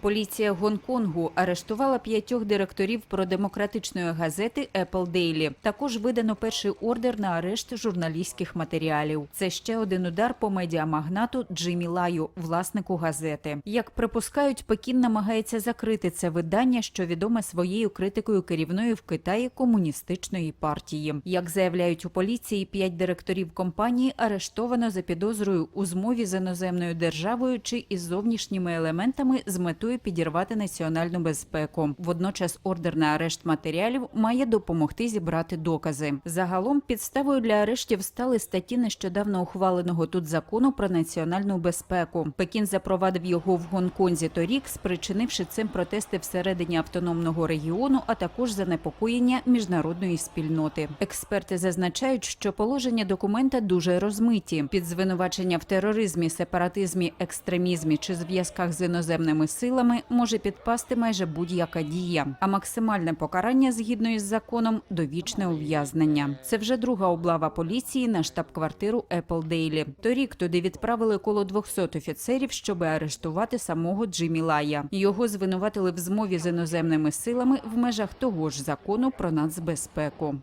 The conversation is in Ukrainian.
Поліція Гонконгу арештувала п'ятьох директорів продемократичної газети Apple Daily. Також видано перший ордер на арешт журналістських матеріалів. Це ще один удар по медіамагнату Джиммі Лаю, власнику газети. Як припускають, Пекін намагається закрити це видання, що відоме своєю критикою керівної в Китаї комуністичної партії. Як заявляють у поліції, п'ять директорів компанії арештовано за підозрою у змові з іноземною державою чи із зовнішніми елементами з метою підірвати національну безпеку. Водночас ордер на арешт матеріалів має допомогти зібрати докази. Загалом підставою для арештів стали статті нещодавно ухваленого тут закону про національну безпеку. Пекін запровадив його в Гонконзі торік, спричинивши цим протести всередині автономного регіону, а також занепокоєння міжнародної спільноти. Експерти зазначають, що положення документа дуже розмиті. Під звинувачення в тероризмі, сепаратизмі, екстремізмі чи зв'язках з іноземними силами може підпасти майже будь-яка дія. А максимальне покарання згідно із законом довічне ув'язнення. Це вже друга облава поліції на штаб-квартиру Daily. Торік туди відправили коло 200 офіцерів, щоб арештувати самого Джиммі Лая. Його звинуватили в змові з іноземними силами в межах того ж закону про нацбезпеку.